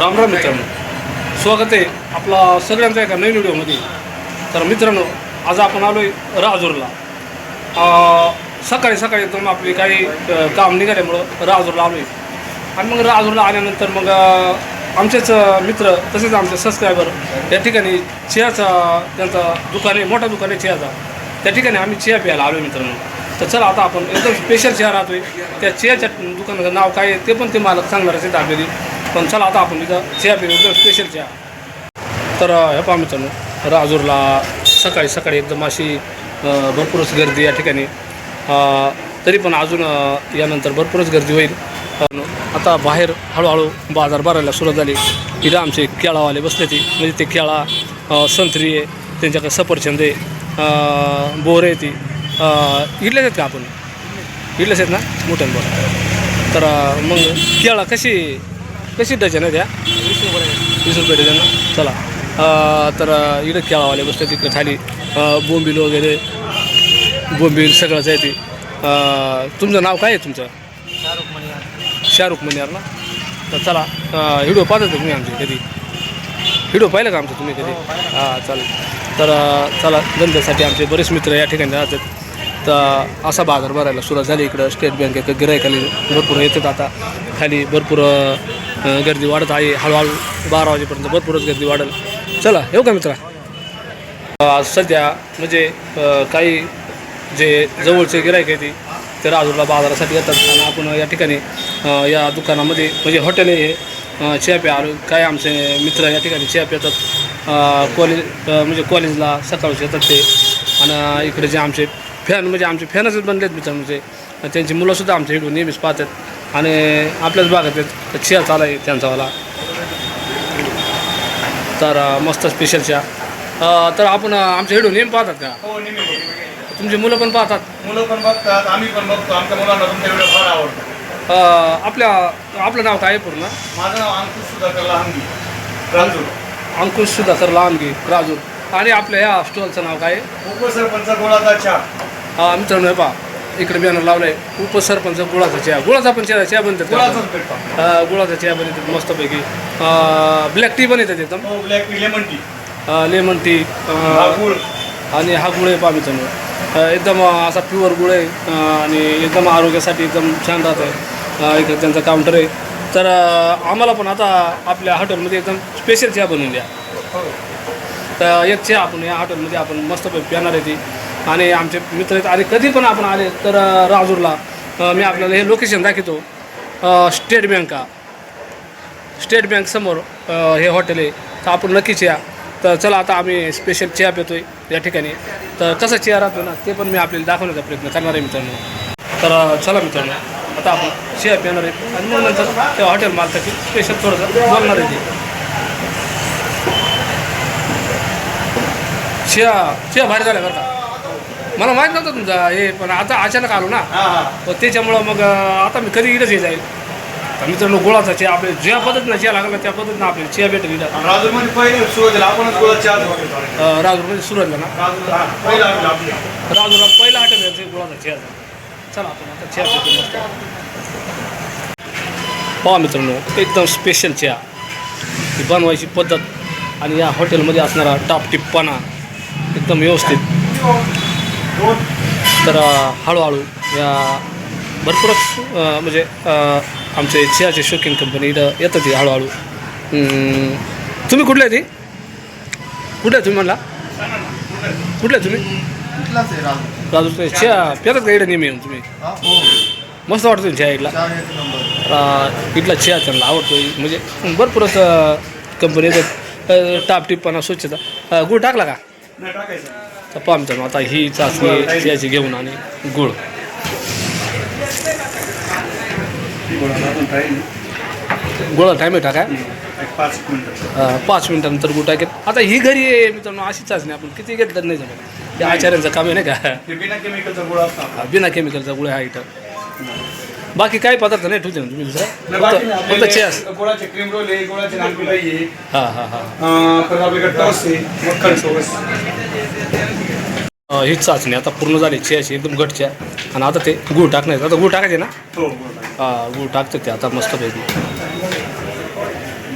राम राम मित्रांनो. स्वागत आहे आपला सगळ्यांचा एका नवीन व्हिडिओमध्ये. तर मित्रांनो आज आपण आलो आहे राजूरला सकाळी सकाळी एकदम आपली काही काम निघाल्यामुळं राजूरला आलो आहे आणि मग राजूरला आल्यानंतर मग आमचेच मित्र तसेच आमचे सबस्क्रायबर या ठिकाणी चियाचा त्यांचा दुकान आहे मोठा दुकान आहे चियाचा. त्या ठिकाणी आम्ही चिया प्यायला आलो आहे मित्रांनो. तर चला आता आपण एकदम स्पेशल चहा राहतोय. त्या चहाच्या दुकानाचं नाव काय आहे ते पण ते मालक सांगणार असेल आपल्याला. पण चला आता आपण तिथं चहा पिऊ स्पेशल चहा तर हे पहा मित्रांनो राजूरला सकाळी सकाळी एकदम अशी भरपूरच गर्दी या ठिकाणी. तरी पण अजून यानंतर भरपूरच गर्दी होईल. आता बाहेर हळूहळू बाजार भरायला सुरुवात झाली. इथं आमचे केळावाले बसले म्हणजे ते केळा संत्री आहे त्यांच्याकडे सफरचंद आहे बोर आहे ती. इडलेच आहेत का आपण? इडलेच आहेत ना? मोठ्यान बोर तर मग केळा कशी कशी डझन आहे त्या? वीस रुपये डझन. ना चला. तर इकडे केळावाले बसले तिकडे खाली. बोंबील वगैरे. बोंबील सगळंच आहे ती. तुमचं नाव काय आहे तुमचं? शाहरुख मनियार ना? तर चला व्हिडिओ पाहत होते तुम्ही आमचे कधी? व्हिडिओ पाहिलं का आमचं तुम्ही कधी? हां चालेल. तर चला धंद्यासाठी आमचे बरेच मित्र या ठिकाणी राहतात तर असा बाजार भरायला सुरुवात झाली इकडं. स्टेट बँकेत गिरायकाली भरपूर येतात आता. खाली भरपूर गर्दी वाढत आहे. हळूहळू बारा वाजेपर्यंत भरपूरच गर्दी वाढेल. चला येऊ का मित्रा? सध्या म्हणजे काही जे जवळचे गिरायक आहे ते ते राजूरला बाजारासाठी येतात. आणि आपण या ठिकाणी या दुकानामध्ये म्हणजे हॉटेल हे अं, चहा आलो काय आमचे मित्र या ठिकाणी चहा येतात. कॉलेज म्हणजे कॉलेजला सकाळचे येतात ते. आणि इकडे जे आमचे फॅन म्हणजे आमचे फॅनच बनलेत मित्र म्हणजे त्यांची मुलंसुद्धा आमच्या इकडून नेहमीच पाहतात. आणि आपल्याच भागात चहा चालू आहे त्यांचावाला तर मस्त स्पेशल चहा अं, तर आपण आमच्या इकडून नेहमी पाहतात का? हो नेहमी. तुमची मुलं पण पाहतात? मुलं पण बघतात आम्ही पण बघतो. आमच्या मुलांना तुमचा व्हिडिओ फार आवडतो. आपल्या आपलं नाव काय पूर्ण? माझं नाव अंकुश सुधाकर लहानगी. राजूर अंकुश सुधाकर लहानगी राजूर आणि आपल्या या स्टॉलचं नाव काय उपसरपंच गोळाचा चहा. हा मित्रांनो पहा. इकडे बॅनर लावलाय. उपसरपंच गुळाचा चहा. गुळाचा पण चहा चहा बनतात गुळाचा चहा बनतात मस्तपैकी. ब्लॅक टी पण येतात एकदम. Black tea lemon tea lemon tea गुळ. आणि हा गुळ आहे अं, एकदम असा प्युअर गुळ आहे. आणि एकदम आरोग्यासाठी एकदम छान राहत आहे. इकडे त्यांचं काउंटर आहे. तर आम्हाला पण आता आपल्या हॉटेलमध्ये एकदम स्पेशल चहा बनवून द्या. हो. तर एक चहा आपण या हॉटेलमध्ये आपण मस्तपैकी पिणार आहे ती. आणि आमचे मित्र आहेत. आणि कधी पण आपण आले तर राजूरला मी आपल्याला हे लोकेशन दाखवतो. स्टेट बँका स्टेट बँक समोर हे हॉटेल आहे. तर आपण नक्कीच या. तर चला आता आम्ही स्पेशल चहा आहे या ठिकाणी. तर कसं चेअर राहतो ना ते पण मी आपल्याला दाखवण्याचा प्रयत्न करणार आहे मित्रांनो. तर चला मित्रांनो. आता आपण चहा पिणार आहे. आणि मग नंतर त्या हॉटेल मालकाची स्पेशल थोडंसं बोलणार आहे ते. चिया चिया भारी झाल्या बरं का? मला माहीत नव्हतं तुमचा हे पण आता अचानक आलो ना. तर त्याच्यामुळं मग आता मी कधी इकडंच हे जाईल तर मित्रांनो गुळाचा चिया आपल्या ज्या पद्धतीनं चिया लागला त्या पद्धतीनं आपल्याला चिया भेटेल इथं. आणि राजूरमध्ये पहिले सुरुवातीला आपणच गुळाचा चहा बनवतो. अं, राजूरमध्ये सुरुवातला ना. राजूर हा पहिला आपलं. राजूरला पहिला हॉटेल यायचं गुळाचा चिया चला आपण आता चिया पितो मस्त. पहा मित्रांनो एकदम स्पेशल चहा. ही बनवायची पद्धत आणि या हॉटेलमध्ये असणारा टापटिप्पणा एकदम व्यवस्थित. तर हळूहळू या भरपूरच म्हणजे आमचे चियाचे शोकिंग कंपनी इथं येतात ती हळूहळू. तुम्ही कुठले आहे ती कुठले आहे तुम्ही म्हणला? कुठले आहे तुम्ही? राजू. चिया पितात का इकडे नेहमी येऊन तुम्ही? हा हो. मस्त वाटतो नंबर. अ, इथला चहा त्यांना आवडतो म्हणजे भरपूरच कंपनी येतात. अ, टापटिप्पणा स्वच्छता. गुळ टाकला का? नाही टाकायचं. तर मित्रांनो आता ही चाचणी चियाची घेऊन आणि गुळ. गुळा टाईम आहे टाका. एक पाच मिनिटानंतर गुळ टाकेल आता ही घरी आहे मित्रांनो अशी चाचणी आपण किती घेतलं नाही जमत. त्या आचार्यांचं काम आहे नाही का? बिना केमिकलचा गुळ. बिना केमिकलचा गुळ आहे हा इथं. बाकी काही पदार्थ नाही ठेवते ना तुम्ही दुसरा. फक्त चेस गुळाचे क्रीम रोल आहे गुळाचे नानकुटाई आहे हां हां हां. आपल्याकडे टॉस आहे मक्खन सोबत अं, ही चाचणी. आता पूर्ण झाली चेची एकदम घटच्या. आणि आता ते गुळ टाकण्याचं आता गुळ टाकायचे ना? हो गुळ. हा गुळ टाकतं ते. आता मस्तपैकी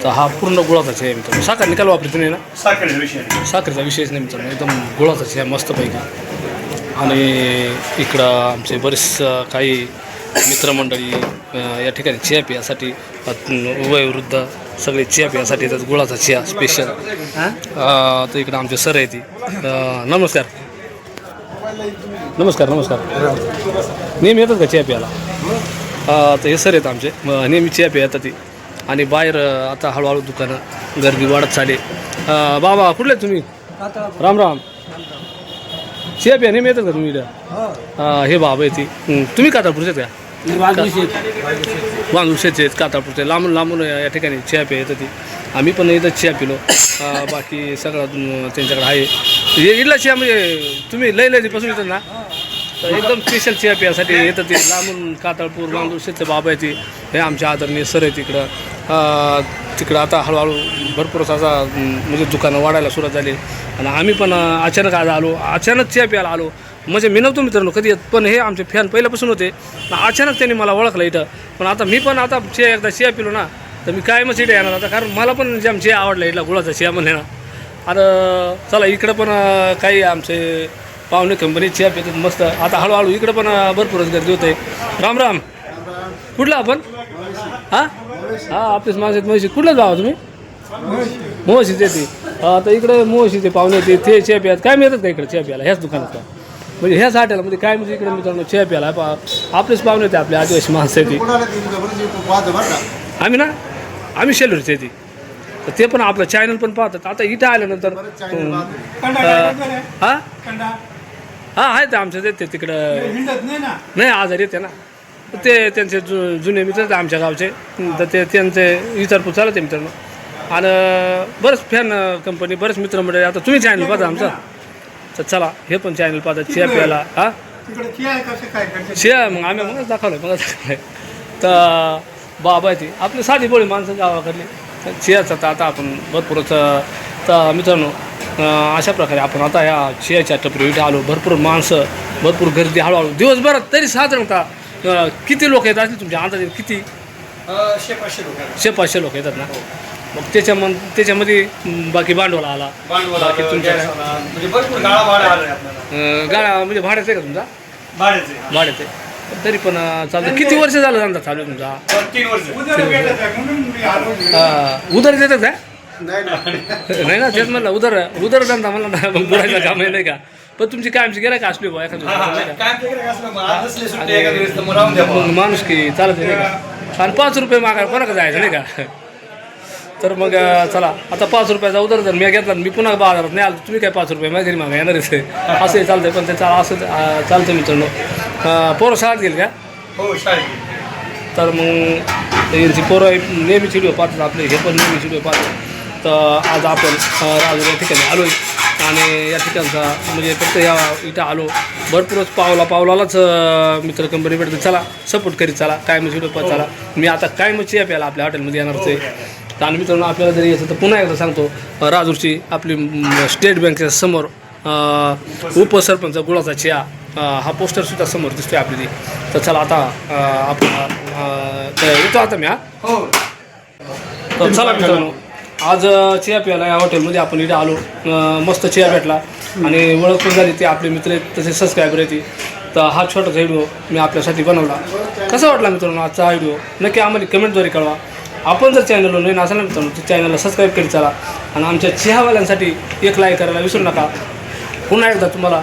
तर हा पूर्ण गुळाचा चहा आहे मित्रांनो. साखर निकाल वापरतो नाही ना? साखरेचा विषय. साखरेचा विषयच नाही मित्रांनो. एकदम गुळाचा चहा मस्तपैकी आणि इकडं आमचे बरेच काही मित्रमंडळी या ठिकाणी चहा पियासाठी वयोवृद्ध सगळे चहा पियासाठी येतात. गुळाचा चहा स्पेशल तर इकडं आमचे सर आहे ती नमस्कार. नमस्कार नमस्कार. नेहमी येतात का चहा प्यायला? तर हे सर आहेत आमचे. नेहमी चहा प्या येतात ती. आणि बाहेर आता हळूहळू दुकानं गर्दी वाढत चालली. अं, बाबा कुठले तुम्ही? राम राम. चहा प्या नेहमी येतात का तुम्ही इथं? हे बाबा आहे ती. हं, तुम्ही कातारपूरचे आहेत का? बांधूरशेचे आहेत कातारपूरचे लांबून लांबून या ठिकाणी चहा प्या येतं ती. आम्ही पण इथं चहा पिलो. बाकी सगळं त्यांच्याकडे आहे. हे चिया म्हणजे तुम्ही लय लयपासून येतात ना? तर एकदम स्पेशल चहा प्यासाठी येतं ते लांबून कातळपूर बांधूरशेचे बाबा आहे ती. हे आमच्या आदरणीय सर आहे तिकडं. तिकडं आता हळूहळू भरपूर असा म्हणजे दुकानं वाढायला सुरुवात झाली. आणि आम्ही पण अचानक आज आलो. अचानक चहा प्यायला आलो. म्हणजे मी नव्हतो मित्रांनो कधी येत पण हे आमचे फॅन पहिल्यापासून होते. अचानक त्यांनी मला ओळखलं इथं. पण आता मी पण आता चहा एकदा चहा पिलो ना तर मी कायमच इथे येणार आता कारण मला पण जे चहा आवडलं इथला गुळाचा चिया म्हणले ना आता चला इकडं पण काही आमचे पाहुणे कंपनी चहा पितात मस्त. आता हळूहळू इकडं पण भरपूरच गर्दी होते. राम राम. कुठला आपण? हां? हां आपलेच माणसं आहेत म्हशी. कुठलं जावा तुम्ही? मोहशीचे ते. आता इकडे मोहशीचे पाहुणे ते ते चहा प्यात काय मिळतात का इकडे चहा प्यायला ह्याच दुकानात? का म्हणजे ह्याच हॉटेलमध्ये काय म्हणजे इकडे मित्रांनो चहा प्यायला पा आपलेच पाहुणे होते आपले आदिवासी माणसं आहे ती. कोणाला ती बरंच YouTube पाहतो बरं का. आम्ही ना? आम्ही शेलूरचे ती. तर ते पण आपलं चॅनल पण पाहतात. आता इथं आल्यानंतर. हां. हां? आहेत आमचं ते तिकडं. नाही आजारी येते ना. ते त्यांचे जु जुने मित्र आहेत आमच्या गावचे. तर ते त्यांचे विचारपूस चालत आहे मित्रांनो. आणि बरंच फॅन कंपनी बरेच मित्रमंडळी. आता तुम्ही चॅनल पाहता आमचं? तर चला हे पण चॅनल पाहतात चिया प्यायला हां? शिया मग आम्ही मगच दाखवलं मगच दाखवलं तर बाबा ती. आपली साधी बोळी माणसं गावाकडली. चियाचं तर आता आपण भरपूरच तर मित्रांनो अशा प्रकारे आपण आता या चियाच्या टपरी इथे आलो. भरपूर माणसं भरपूर गर्दी हळूहळू. दिवसभरात तरी साधारणतः किती लोक येत असतील तुमच्या अंदाजे? किती? अं, शे पाचशे लोक लोक येतात ना? मग त्याच्या मग त्याच्यामध्ये अं, बाकी भांडवल आला. बाकी तुमच्या-. म्हणजे गाळा म्हणजे भाड्याचं आहे का तुमचा? भाड्याचे भाड्याचं आहे. तरी पण चालतं किती वर्ष झालं धंदा चालू आहे तुमचा? पण तीन वर्ष. अं, उधार देतात का? नाही नाही. नाही ना तेच म्हणलं उदर उदर धंदा म्हणलं ना मग बुडायचं काम आहे नाही का? पण तुमची काय आमची गिरायक असली हा, हा. नाही का? काय केलं का असलं, मग आज नसली सुट्टी एखाद्या वेळेस तर मग राहून द्या बुवा. मग माणूस की चालत आहे, नाही का? आणि पाच रुपये मागायला कोणाकडे जायचं नाही का? तर मग अं, चला आता पाच रुपयाचा उदर जर मी घेतला मी पुन्हा बाजारात नाही आलो तुम्ही काय पाच रुपये माझ्या घरी मागा येणारच आहे? असंही चालतंय पण ते चाल असं अं, चालतं मित्रांनो. पोरं शाळेत गेल का? हो शाळेत तर मग यांची पोरं नेहमीच व्हिडिओ पाहतात आपले हे पण नेहमीच व्हिडिओ पाहतात. तर आज आपण राजूर या ठिकाणी आलो आणि या ठिकाणचा म्हणजे फक्त या इथं आलो. भरपूरच पावला पावलालाच मित्र कंपनी भेटते चला सपोर्ट करीत चला. काय व्हिडिओ पाहत चला. मी आता काय मग चिया प्यायला आपल्या हॉटेलमध्ये येणारच आहे. तर आणि मित्रांनो आपल्याला जरी यायचं तर पुन्हा एकदा सांगतो राजूरची आपली स्टेट बँकेच्या समोर उपसरपंच गुळाचा चिया हा पोस्टरसुद्धा समोर दिसतोय आपली तर चला आता आपण येतो आता मी हा. हो. तर चला मित्रांनो आज चिया प्यायला या हॉटेलमध्ये आपण इथे आलो. मस्त चिया भेटला. आणि ओळख पण झाली ते आपले मित्र तसे सबस्क्रायबर आहेत ते. तर हा छोटासा व्हिडिओ मी आपल्यासाठी बनवला. कसा वाटला मित्रांनो आजचा हा व्हिडिओ नक्की आम्हाला कमेंटद्वारे कळवा. आपण जर चॅनलवर नवीन असाल ना मित्रांनो तर चॅनलला सबस्क्राईब करीत चला. आणि आमच्या चिहावाल्यांसाठी एक लाईक करायला विसरू नका. पुन्हा एकदा तुम्हाला